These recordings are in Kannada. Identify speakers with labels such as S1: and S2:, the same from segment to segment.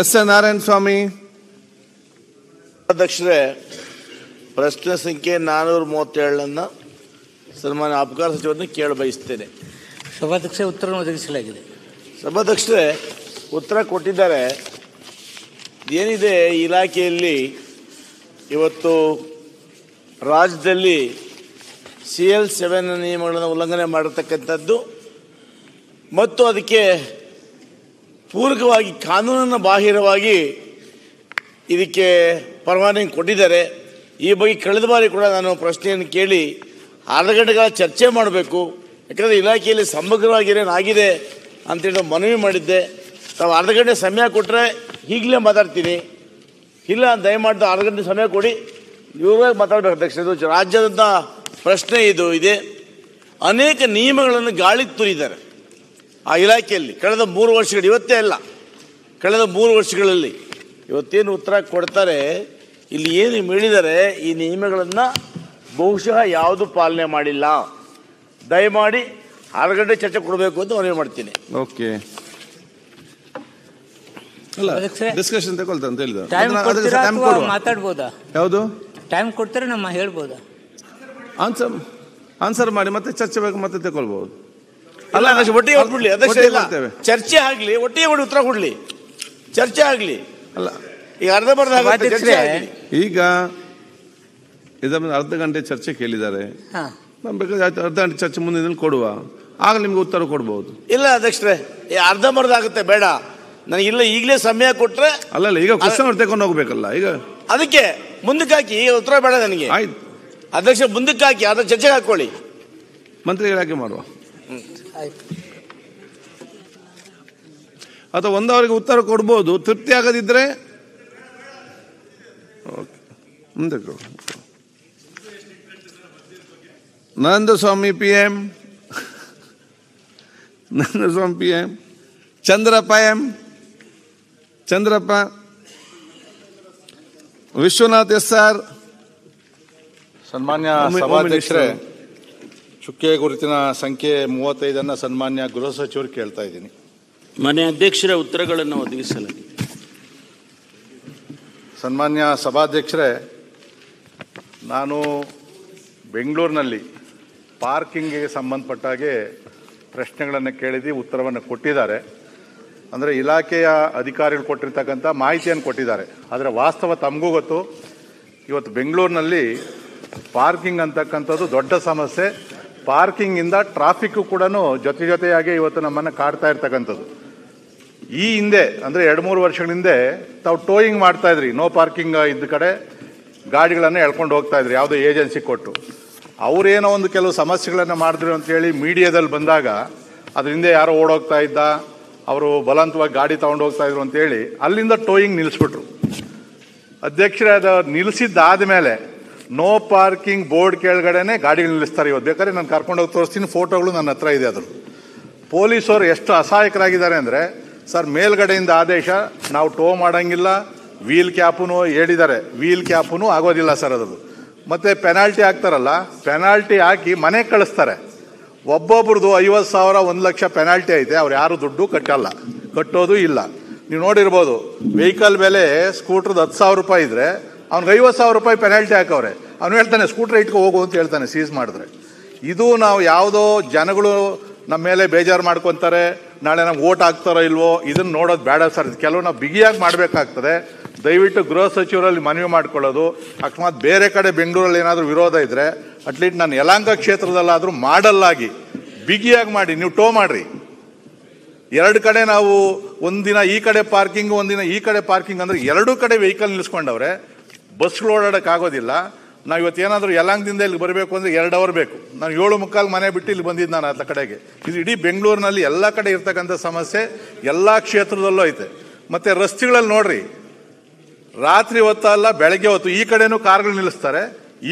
S1: ಎಸ್ ಎ ನಾರಾಯಣ ಸ್ವಾಮಿ.
S2: ಅಧ್ಯಕ್ಷರೇ ಪ್ರಶ್ನೆ ಸಂಖ್ಯೆ ನಾನ್ನೂರ ಮೂವತ್ತೇಳನ್ನು ಸನ್ಮಾನ್ಯ ಅಪಕಾರ ಸಚಿವರನ್ನು ಕೇಳ ಬಯಸ್ತೇನೆ.
S3: ಸಭಾಧ್ಯಕ್ಷ ಉತ್ತರ ಒದಗಿಸಲಾಗಿದೆ.
S2: ಸಭಾಧ್ಯಕ್ಷರೇ ಉತ್ತರ ಕೊಟ್ಟಿದ್ದಾರೆ. ಏನಿದೆ ಇಲಾಖೆಯಲ್ಲಿ? ಇವತ್ತು ರಾಜ್ಯದಲ್ಲಿ ಸಿ ಎಲ್ ಸೆವೆನ್ ನಿಯಮಗಳನ್ನು ಉಲ್ಲಂಘನೆ ಮಾಡತಕ್ಕಂಥದ್ದು ಮತ್ತು ಅದಕ್ಕೆ ಪೂರಕವಾಗಿ ಕಾನೂನನ್ನು ಬಾಹಿರವಾಗಿ ಇದಕ್ಕೆ ಪರವಾನಗಿ ಕೊಟ್ಟಿದ್ದಾರೆ. ಈ ಬಗ್ಗೆ ಕಳೆದ ಬಾರಿ ಕೂಡ ನಾನು ಪ್ರಶ್ನೆಯನ್ನು ಕೇಳಿ ಅರ್ಧ ಗಂಟೆಗಳ ಚರ್ಚೆ ಮಾಡಬೇಕು. ಯಾಕಂದರೆ ಇಲಾಖೆಯಲ್ಲಿ ಸಮಗ್ರವಾಗಿ ಏನೇನಾಗಿದೆ ಅಂತೇಳಿ ನಾವು ಮನವಿ ಮಾಡಿದ್ದೆ. ತಾವು ಅರ್ಧ ಗಂಟೆ ಸಮಯ ಕೊಟ್ಟರೆ ಈಗಲೇ ಮಾತಾಡ್ತೀನಿ. ಇಲ್ಲ, ದಯಮಾಡಿ ಅರ್ಧ ಗಂಟೆ ಸಮಯ ಕೊಡಿ. ಇವಾಗ ಮಾತಾಡಬೇಕು ಅಧ್ಯಕ್ಷ. ಇದು ರಾಜ್ಯದಂಥ ಪ್ರಶ್ನೆ ಇದು, ಇದೆ. ಅನೇಕ ನಿಯಮಗಳನ್ನು ಗಾಳಿ ತುರಿದ್ದಾರೆ. ಆ ಇಲಾಖೆಯಲ್ಲಿ ಕಳೆದ ಮೂರು ವರ್ಷಗಳು ಇವತ್ತೇ ಅಲ್ಲ ಕಳೆದ ಮೂರು ವರ್ಷಗಳಲ್ಲಿ ಇವತ್ತೇನು ಉತ್ತರ ಕೊಡ್ತಾರೆ ಇಲ್ಲಿ ಏನು ಹೇಳಿದರೆ ಈ ನಿಯಮಗಳನ್ನು ಬಹುಶಃ ಯಾವುದು ಪಾಲನೆ ಮಾಡಿಲ್ಲ. ದಯಮಾಡಿ ಆರು ಗಂಟೆ ಚರ್ಚೆ ಕೊಡಬೇಕು ಅಂತ ಮನವಿ ಮಾಡ್ತೀನಿ.
S1: ಓಕೆ. ಅಲ್ಲ ಡಿಸ್ಕಷನ್ ತಗೊಳ್ತಾ ಅಂತ ಹೇಳಿದ
S3: ಟೈಮ್
S1: ಅದನ್ನ- ಅದಕ್ಕೆ
S3: ಕೊಡ್ತೀರಾ ಅಥವಾ
S1: ಕೊಡುವ.
S3: ಮಾತಾಡ್ಬೋದಾ?
S1: ಯಾವುದು?
S3: ಟೈಮ್ ಕೊಡ್ತಾರೆ ನಮ್ಮ ಹೇಳ್ಬೋದಾ?
S1: ಆನ್ಸರ್ ಆನ್ಸರ್ ಮಾಡಿ ಮತ್ತೆ ಚರ್ಚೆ ಬೇಕು ಮತ್ತೆ ತಗೊಳ್ಬಹುದು
S2: ಅಲ್ಲ ಅಧ್ಯಕ್ಷ ಒಟ್ಟಿಗೆ ಹೊಡ್ಬಿಡ್ಲಿ ಅಧ್ಯಕ್ಷ ಇಲ್ಲ ಚರ್ಚೆ ಆಗಲಿ ಒಟ್ಟಿಗೆ ಹೊಡಿ ಉತ್ತರ ಕೊಡ್ಲಿ. ಚರ್ಚೆ ಆಗಲಿ.
S1: ಅಲ್ಲ.
S2: ಈಗ
S3: ಅರ್ಧ
S2: ಬರ್ಧ
S1: ಈಗ ಇದರ ಅರ್ಧ ಗಂಟೆ ಚರ್ಚೆ ಕೇಳಿದ್ದಾರೆ.
S3: ಹಾ.
S1: ನಾನು ಬೇಕಾದ್ರೆ ಅರ್ಧ ಗಂಟೆ ಚರ್ಚೆ ಮುಂದೆ ಕೊಡುವ. ಆಗ ನಿಮ್ಗೆ ಉತ್ತರ ಕೊಡ್ಬೋದು.
S2: ಇಲ್ಲ ಅಧ್ಯಕ್ಷರೇ ಅರ್ಧ ಅರ್ಧಂಬರ್ಧ ಆಗುತ್ತೆ ಬೇಡ. ನನಗೆ ಇಲ್ಲ ಈಗಲೇ ಸಮಯ ಕೊಟ್ಟರೆ
S1: ಅಲ್ಲ ಅಲ್ಲ ಈಗ ಕ್ವಶನ್ ತಗೊಂಡು ಹೋಗ್ಬೇಕಲ್ಲ ಈಗ.
S2: ಅದಕ್ಕೆ ಮುಂದಕ್ಕೆ ಹಾಕಿ ಈಗ ಉತ್ತರ ಬೇಡ ನನಗೆ.
S1: ಆಯ್ತು.
S2: ಅಧ್ಯಕ್ಷ ಮುಂದಕ್ಕೆ ಹಾಕಿ ಅದ್ರ ಚರ್ಚೆಗೆ ಹಾಕೊಳ್ಳಿ.
S1: ಮಂತ್ರಿ ಇಲಾಖೆ ಮಾಡುವ.
S3: ಆಯ್ತು
S1: ಅಥವಾ ಒಂದವರಿಗೆ ಉತ್ತರ ಕೊಡ್ಬೋದು ತೃಪ್ತಿ ಆಗದಿದ್ರೆ ಓಕೆ ಮುಂದೆ ಕೊಡು. Nandu Swamy P M Nandaswamy P M Chandrappa M Chandrappa Vishwanath S R
S4: ಸನ್ಮಾನ್ಯ ಸಭಾಧ್ಯಕ್ಷರೇ. ಚುಕ್ಕೆ ಗುರುತಿನ ಸಂಖ್ಯೆ ಮೂವತ್ತೈದನ್ನು ಸನ್ಮಾನ್ಯ ಗೃಹ ಸಚಿವರು ಕೇಳ್ತಾ ಇದ್ದೀನಿ.
S5: ಮನೆ ಅಧ್ಯಕ್ಷರ ಉತ್ತರಗಳನ್ನು ಒದಗಿಸಲಾಗಿದೆ.
S4: ಸನ್ಮಾನ್ಯ ಸಭಾಧ್ಯಕ್ಷರೇ ನಾನು ಬೆಂಗಳೂರಿನಲ್ಲಿ ಪಾರ್ಕಿಂಗ್ಗೆ ಸಂಬಂಧಪಟ್ಟ ಹಾಗೆ ಪ್ರಶ್ನೆಗಳನ್ನು ಕೇಳಿದ್ದು ಉತ್ತರವನ್ನು ಕೊಟ್ಟಿದ್ದಾರೆ. ಅಂದರೆ ಇಲಾಖೆಯ ಅಧಿಕಾರಿಗಳು ಕೊಟ್ಟಿರ್ತಕ್ಕಂಥ ಮಾಹಿತಿಯನ್ನು ಕೊಟ್ಟಿದ್ದಾರೆ. ಆದರೆ ವಾಸ್ತವ ತಮಗೂ ಗೊತ್ತು ಇವತ್ತು ಬೆಂಗಳೂರಿನಲ್ಲಿ ಪಾರ್ಕಿಂಗ್ ಅಂತಕ್ಕಂಥದ್ದು ದೊಡ್ಡ ಸಮಸ್ಯೆ. ಪಾರ್ಕಿಂಗಿಂದ ಟ್ರಾಫಿಕ್ಕು ಕೂಡ ಜೊತೆ ಜೊತೆಯಾಗಿ ಇವತ್ತು ನಮ್ಮನ್ನು ಕಾಡ್ತಾ ಇರ್ತಕ್ಕಂಥದ್ದು. ಈ ಹಿಂದೆ, ಅಂದರೆ ಎರಡು ಮೂರು ವರ್ಷಗಳ ಹಿಂದೆ ತಾವು ಟೋಯಿಂಗ್ ಮಾಡ್ತಾ ಇದ್ರಿ. ನೋ ಪಾರ್ಕಿಂಗ್ ಇದ್ದ ಕಡೆ ಗಾಡಿಗಳನ್ನು ಎಳ್ಕೊಂಡು ಹೋಗ್ತಾ ಇದ್ರಿ, ಯಾವುದೋ ಏಜೆನ್ಸಿ ಕೊಟ್ಟು. ಅವರೇನೋ ಒಂದು ಕೆಲವು ಸಮಸ್ಯೆಗಳನ್ನು ಮಾಡಿದ್ರು ಅಂತೇಳಿ ಮೀಡಿಯಾದಲ್ಲಿ ಬಂದಾಗ ಅದ್ರ ಹಿಂದೆ ಯಾರೋ ಓಡೋಗ್ತಾ ಇದ್ದ, ಅವರು ಬಲವಂತವಾಗಿ ಗಾಡಿ ತಗೊಂಡು ಹೋಗ್ತಾ ಇದ್ರು ಅಂತೇಳಿ ಅಲ್ಲಿಂದ ಟೋಯಿಂಗ್ ನಿಲ್ಲಿಸ್ಬಿಟ್ರು ಅಧ್ಯಕ್ಷರಾದ ನಿಲ್ಲಿಸಿದ್ದಾದ ಮೇಲೆ ನೋ ಪಾರ್ಕಿಂಗ್ ಬೋರ್ಡ್ ಕೆಳಗಡೆನೆ ಗಾಡಿಗಳು ನಿಲ್ಲಿಸ್ತಾರೆ ಇವತ್ತು. ಬೇಕಾದ್ರೆ ನಾನು ಕರ್ಕೊಂಡೋಗಿ ತೋರಿಸ್ತೀನಿ. ಫೋಟೋಗಳು ನನ್ನ ಹತ್ರ ಇದೆ ಅದ್ರ ಪೊಲೀಸರು ಎಷ್ಟು ಅಸಹಾಯಕರಾಗಿದ್ದಾರೆ ಅಂದರೆ, ಸರ್, ಮೇಲ್ಗಡೆಯಿಂದ ಆದೇಶ, ನಾವು ಟೋ ಮಾಡೋಂಗಿಲ್ಲ, ವೀಲ್ ಕ್ಯಾಪುನು ಹೇಳಿದ್ದಾರೆ. ವೀಲ್ ಕ್ಯಾಪುನು ಆಗೋದಿಲ್ಲ ಸರ್ ಅದು ಮತ್ತೆ ಪೆನಾಲ್ಟಿ ಹಾಕ್ತಾರಲ್ಲ, ಪೆನಾಲ್ಟಿ ಹಾಕಿ ಮನೆಗೆ ಕಳಿಸ್ತಾರೆ. ಒಬ್ಬೊಬ್ರದ್ದು ಐವತ್ತು ಸಾವಿರ, ಒಂದು ಲಕ್ಷ ಪೆನಾಲ್ಟಿ ಐತೆ. ಅವ್ರು ಯಾರು ದುಡ್ಡು ಕಟ್ಟಲ್ಲ. ಕಟ್ಟೋದು ಇಲ್ಲ. ನೀವು ನೋಡಿರ್ಬೋದು, ವೆಹಿಕಲ್ ಬೆಲೆ ಸ್ಕೂಟ್ರದ್ದು ಹತ್ತು ಸಾವಿರ ರೂಪಾಯಿ ಇದ್ರೆ ಅವ್ನಿಗೆ ಐವತ್ತು ಸಾವಿರ ರೂಪಾಯಿ ಪೆನಾಲ್ಟಿ ಹಾಕವ್ರೆ. ಅವ್ನು ಹೇಳ್ತಾನೆ, ಸ್ಕೂಟ್ರ್ ಇಟ್ಕೊ ಹೋಗು ಅಂತ ಹೇಳ್ತಾನೆ ಸೀಸ್ ಮಾಡಿದ್ರೆ. ಇದು ನಾವು ಯಾವುದೋ ಜನಗಳು ನಮ್ಮ ಮೇಲೆ ಬೇಜಾರು ಮಾಡ್ಕೊತಾರೆ, ನಾಳೆ ನಮ್ಗೆ ಓಟ್ ಹಾಕ್ತಾರೋ ಇಲ್ವೋ ಇದನ್ನ ನೋಡೋದು ಬೇಡ ಸರ್. ಕೆಲವು ನಾವು ಬಿಗಿಯಾಗಿ ಮಾಡಬೇಕಾಗ್ತದೆ. ದಯವಿಟ್ಟು ಗೃಹ ಸಚಿವರಲ್ಲಿ ಮನವಿ ಮಾಡ್ಕೊಳ್ಳೋದು, ಅಕಸ್ಮಾತ್ ಬೇರೆ ಕಡೆ ಬೆಂಗಳೂರಲ್ಲಿ ಏನಾದರೂ ವಿರೋಧ ಇದ್ದರೆ ಅಟ್ಲೀಸ್ಟ್ ನಾನು ಯಲಾಂಕ ಕ್ಷೇತ್ರದಲ್ಲಾದರೂ ಮಾಡಲ್ಲಾಗಿ, ಬಿಗಿಯಾಗಿ ಮಾಡಿ, ನೀವು ಟೋ ಮಾಡಿರಿ. ಎರಡು ಕಡೆ ನಾವು ಒಂದಿನ ಈ ಕಡೆ ಪಾರ್ಕಿಂಗ್ ಒಂದಿನ ಈ ಕಡೆ ಪಾರ್ಕಿಂಗ್ ಅಂದರೆ ಎರಡೂ ಕಡೆ ವೆಹಿಕಲ್ ನಿಲ್ಲಿಸ್ಕೊಂಡವ್ರೆ ಬಸ್ಗಳು ಓಡಾಡಕ್ಕೆ ಆಗೋದಿಲ್ಲ. ನಾವು ಇವತ್ತು ಏನಾದರೂ ಯಲಾಂಗದಿಂದ ಇಲ್ಲಿ ಬರಬೇಕು ಅಂದರೆ ಎರಡು ಅವರ್ ಬೇಕು. ನಾನು ಏಳು ಮುಕ್ಕಾಲು ಮನೆ ಬಿಟ್ಟು ಇಲ್ಲಿ ಬಂದಿದ್ದು ನಾನು ಆತ ಕಡೆಗೆ. ಇದು ಇಡೀ ಬೆಂಗಳೂರಿನಲ್ಲಿ ಎಲ್ಲ ಕಡೆ ಇರ್ತಕ್ಕಂಥ ಸಮಸ್ಯೆ ಎಲ್ಲ ಕ್ಷೇತ್ರದಲ್ಲೂ ಐತೆ. ಮತ್ತು ರಸ್ತೆಗಳಲ್ಲಿ ನೋಡ್ರಿ, ರಾತ್ರಿ ಹೊತ್ತಲ್ಲ ಬೆಳಗ್ಗೆ ಹೊತ್ತು ಈ ಕಡೆನೂ ಕಾರ್ಗಳು ನಿಲ್ಲಿಸ್ತಾರೆ.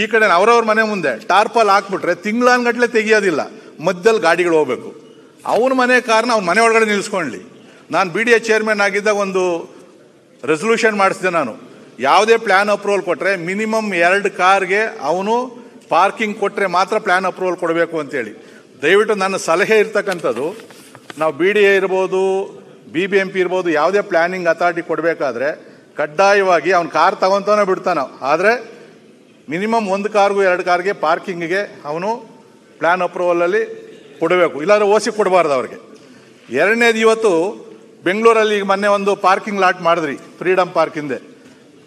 S4: ಈ ಕಡೆ ಅವರವ್ರ ಮನೆ ಮುಂದೆ ಟಾರ್ಪಲ್ ಹಾಕ್ಬಿಟ್ರೆ ತಿಂಗಳಾನ್ಗಟ್ಲೆ ತೆಗಿಯೋದಿಲ್ಲ. ಮಧ್ಯದಲ್ಲಿ ಗಾಡಿಗಳು ಹೋಗ್ಬೇಕು. ಅವನ ಮನೆ ಕಾರ್ನ ಅವ್ನ ಮನೆ ಒಳಗಡೆ ನಿಲ್ಲಿಸ್ಕೊಳ್ಳಿ ನಾನು ಬಿ ಡಿ ಎ ಚೇರ್ಮನ್ ಆಗಿದ್ದಾಗ ಒಂದು ರೆಸೊಲ್ಯೂಷನ್ ಮಾಡಿಸಿದೆ ನಾನು. ಯಾವುದೇ ಪ್ಲಾನ್ ಅಪ್ರೂವಲ್ ಕೊಟ್ಟರೆ ಮಿನಿಮಮ್ ಎರಡು ಕಾರ್ಗೆ ಅವನು ಪಾರ್ಕಿಂಗ್ ಕೊಟ್ಟರೆ ಮಾತ್ರ ಪ್ಲಾನ್ ಅಪ್ರೂವಲ್ ಕೊಡಬೇಕು ಅಂತೇಳಿ. ದಯವಿಟ್ಟು ನನ್ನ ಸಲಹೆ ಇರ್ತಕ್ಕಂಥದ್ದು, ನಾವು ಬಿ ಡಿ ಎ ಇರ್ಬೋದು ಬಿ ಬಿ ಎಂ ಪಿ ಇರ್ಬೋದು, ಯಾವುದೇ ಪ್ಲಾನಿಂಗ್ ಅಥಾರಿಟಿ ಕೊಡಬೇಕಾದ್ರೆ ಕಡ್ಡಾಯವಾಗಿ ಅವ್ನು ಕಾರ್ ತಗೊಂತಾನೆ ಬಿಡ್ತಾನೆ ಆದರೆ ಮಿನಿಮಮ್ ಒಂದು ಕಾರ್ಗೂ ಎರಡು ಕಾರ್ಗೆ ಪಾರ್ಕಿಂಗಿಗೆ ಅವನು ಪ್ಲ್ಯಾನ್ ಅಪ್ರೂವಲಲ್ಲಿ ಕೊಡಬೇಕು. ಇಲ್ಲಾಂದ್ರೆ ಓಸಿ ಕೊಡಬಾರ್ದು ಅವ್ರಿಗೆ. ಎರಡನೇದು ಇವತ್ತು ಬೆಂಗಳೂರಲ್ಲಿ ಈಗ ಮೊನ್ನೆ ಒಂದು ಪಾರ್ಕಿಂಗ್ ಲಾಟ್ ಮಾಡಿದ್ರಿ ಫ್ರೀಡಮ್ ಪಾರ್ಕ್ ಹಿಂದೆ.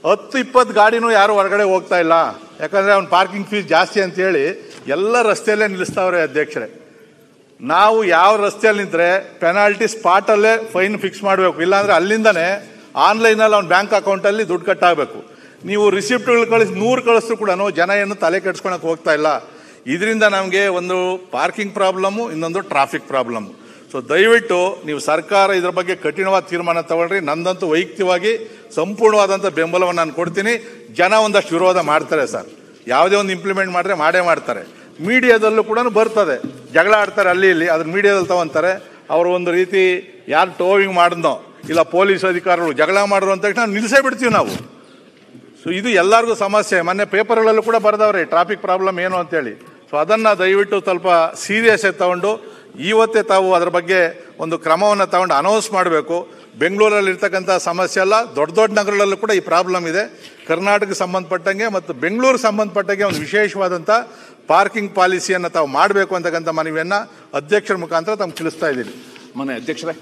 S4: ಹತ್ತು ಇಪ್ಪತ್ತು ಗಾಡಿನೂ ಯಾರು ಹೊರಗಡೆ ಹೋಗ್ತಾ ಇಲ್ಲ. ಯಾಕಂದರೆ ಅವ್ನು ಪಾರ್ಕಿಂಗ್ ಫೀಸ್ ಜಾಸ್ತಿ ಅಂತೇಳಿ ಎಲ್ಲ ರಸ್ತೆಯಲ್ಲೇ ನಿಲ್ಲಿಸ್ತಾವ್ರೆ ಅಧ್ಯಕ್ಷರೇ. ನಾವು ಯಾವ ರಸ್ತೆಯಲ್ಲಿ ನಿಂತರೆ ಪೆನಾಲ್ಟಿ ಸ್ಪಾಟಲ್ಲೇ ಫೈನ್ ಫಿಕ್ಸ್ ಮಾಡಬೇಕು. ಇಲ್ಲಾಂದ್ರೆ ಅಲ್ಲಿಂದನೇ ಆನ್ಲೈನಲ್ಲಿ ಅವ್ನ ಬ್ಯಾಂಕ್ ಅಕೌಂಟಲ್ಲಿ ದುಡ್ಡು ಕಟ್ಟಾಗಬೇಕು. ನೀವು ರಿಸಿಪ್ಟ್ಗಳು ಕಳಿಸಿ, ನೂರು ಕಳಿಸ್ರು ಕೂಡ ಜನ ಏನು ತಲೆ ಕೆಡ್ಸ್ಕೊಳಕ್ಕೆ ಹೋಗ್ತಾ ಇಲ್ಲ. ಇದರಿಂದ ನಮಗೆ ಒಂದು ಪಾರ್ಕಿಂಗ್ ಪ್ರಾಬ್ಲಮ್ಮು ಇನ್ನೊಂದು ಟ್ರಾಫಿಕ್ ಪ್ರಾಬ್ಲಮ್ಮು ಸೊ ದಯವಿಟ್ಟು ನೀವು ಸರ್ಕಾರ ಇದ್ರ ಬಗ್ಗೆ ಕಠಿಣವಾದ ತೀರ್ಮಾನ ತಗೊಳ್ರಿ. ನಂದಂತೂ ವೈಯಕ್ತಿಕವಾಗಿ ಸಂಪೂರ್ಣವಾದಂಥ ಬೆಂಬಲವನ್ನು ನಾನು ಕೊಡ್ತೀನಿ. ಜನ ಒಂದಷ್ಟು ವಿರೋಧ ಮಾಡ್ತಾರೆ ಸರ್. ಯಾವುದೇ ಒಂದು ಇಂಪ್ಲಿಮೆಂಟ್ ಮಾಡಿದ್ರೆ ಮಾಡೇ ಮಾಡ್ತಾರೆ. ಮೀಡಿಯಾದಲ್ಲೂ ಕೂಡ ಬರ್ತದೆ. ಜಗಳ ಆಡ್ತಾರೆ ಅಲ್ಲಿ ಇಲ್ಲಿ ಅದ್ರ ಮೀಡಿಯಾದಲ್ಲಿ ತಗೊಂತಾರೆ. ಅವರು ಒಂದು ರೀತಿ ಯಾರು ಟೋವಿಂಗ್ ಮಾಡಿದ್ನೋ, ಇಲ್ಲ ಪೊಲೀಸ್ ಅಧಿಕಾರಿಗಳು ಜಗಳ ಮಾಡಿದ್ರು ಅಂತ ನಾವು ನಿಲ್ಲಿಸೇ ಬಿಡ್ತೀವಿ ನಾವು. ಸೊ ಇದು ಎಲ್ಲರಿಗೂ ಸಮಸ್ಯೆ. ಮೊನ್ನೆ ಪೇಪರ್ಗಳಲ್ಲೂ ಕೂಡ ಬರೆದವ್ರೆ ಟ್ರಾಫಿಕ್ ಪ್ರಾಬ್ಲಮ್ ಏನು ಅಂತೇಳಿ. ಸೊ ಅದನ್ನು ದಯವಿಟ್ಟು ಸ್ವಲ್ಪ ಸೀರಿಯಸ್ ಆಗಿ ತಗೊಂಡು, ಇವತ್ತೇ ತಾವು ಅದರ ಬಗ್ಗೆ ಒಂದು ಕ್ರಮವನ್ನು ತಗೊಂಡು ಅನೌನ್ಸ್ ಮಾಡಬೇಕು. ಬೆಂಗಳೂರಲ್ಲಿ ಇರ್ತಕ್ಕಂಥ ಸಮಸ್ಯೆ ಅಲ್ಲ, ದೊಡ್ಡ ದೊಡ್ಡ ನಗರಗಳಲ್ಲೂ ಕೂಡ ಈ ಪ್ರಾಬ್ಲಮ್ ಇದೆ. ಕರ್ನಾಟಕಕ್ಕೆ ಸಂಬಂಧಪಟ್ಟಂಗೆ ಮತ್ತು ಬೆಂಗಳೂರು ಸಂಬಂಧಪಟ್ಟಂಗೆ ಒಂದು ವಿಶೇಷವಾದಂಥ ಪಾರ್ಕಿಂಗ್ ಪಾಲಿಸಿಯನ್ನು ತಾವು ಮಾಡಬೇಕು ಅಂತಕ್ಕಂಥ ಮನವಿಯನ್ನು ಅಧ್ಯಕ್ಷರ ಮುಖಾಂತರ ತಮ್ಗೆ ತಿಳಿಸ್ತಾ ಇದ್ದೀನಿ
S1: ಮನೆ ಅಧ್ಯಕ್ಷರೇ.